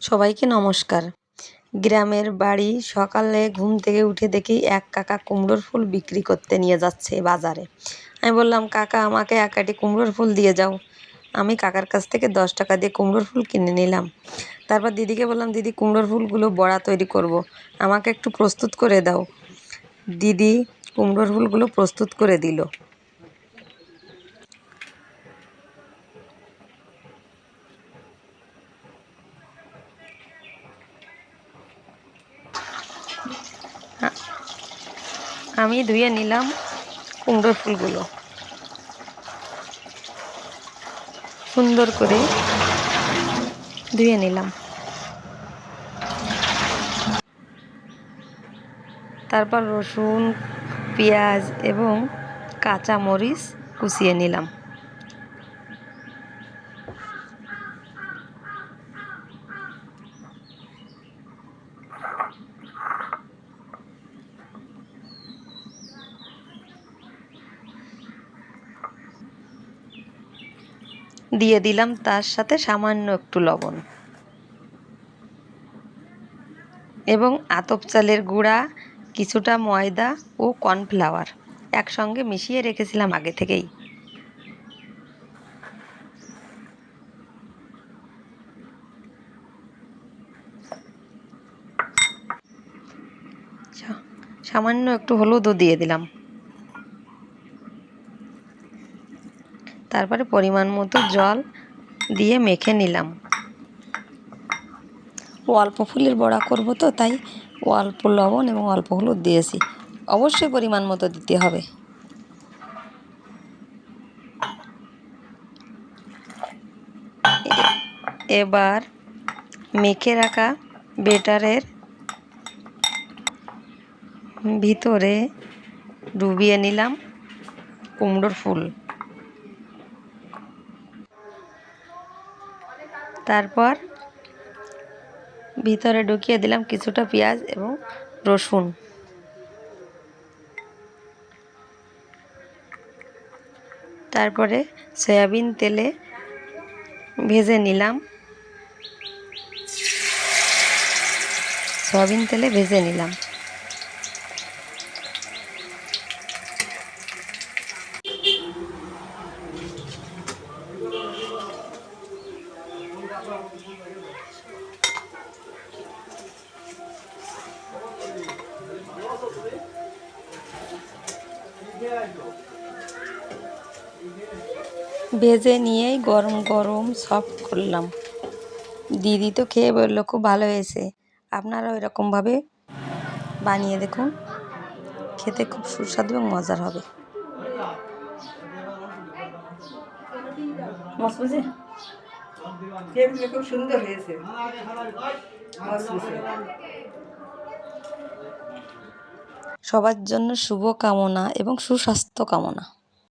সবাইকে নমস্কার। গ্রামের বাড়ি সকালে ঘুম থেকে উঠে দেখি এক কাকা কুমড়োর ফুল বিক্রি করতে নিয়ে যাচ্ছে বাজারে। আমি বললাম, কাকা, আমাকে এক আটি কুমড়োর ফুল দিয়ে যাও। আমি কাকার কাছ থেকে দশ টাকা দিয়ে কুমড়োর ফুল কিনে নিলাম। তারপর দিদিকে বললাম, দিদি, কুমড়োর ফুলগুলো বড়া তৈরি করব। আমাকে একটু প্রস্তুত করে দাও। দিদি কুমড়োর ফুলগুলো প্রস্তুত করে দিল। আমি ধুয়ে নিলাম কুমড়োর ফুলগুলো। সুন্দর করে ধুয়ে নিলাম। তারপর রসুন, পেঁয়াজ এবং কাঁচা মরিচ কুচিয়ে নিলাম। দিয়ে দিলাম তার সাথে সামান্য একটু লবণ। এবং আতপ চালের গুঁড়া, কিছুটা ময়দা ও কর্নফ্লাওয়ার একসঙ্গে মিশিয়ে রেখেছিলাম আগে থেকেই। সামান্য একটু হলুদও দিয়ে দিলাম। তারপরে পরিমাণ মতো জল দিয়ে মেখে নিলাম। অল্প ফুলের বড়া করব তো, তাই অল্প লবণ এবং অল্প হলুদ দিয়েছি। অবশ্যই পরিমাণ মতো দিতে হবে। এবার মেখে রাখা বেটারের ভিতরে ডুবিয়ে নিলাম কুমড়োর ফুল। তারপর ভিতরে ঢুকিয়ে দিলাম কিছুটা পেঁয়াজ এবং রসুন। তারপরে সয়াবিন তেলে ভেজে নিলাম। সয়াবিন তেলে ভেজে নিলাম। ভেজে নিয়েই গরম গরম সব করলাম। দিদি তো খেয়ে বলল, খুব ভালো হয়েছে। আপনারাও এরকমভাবে বানিয়ে দেখুন। খেতে খুব সুস্বাদু এবং মজার হবে। খুব সুন্দর হয়েছে। সবার জন্য শুভ কামনা এবং সুস্বাস্থ্য কামনা।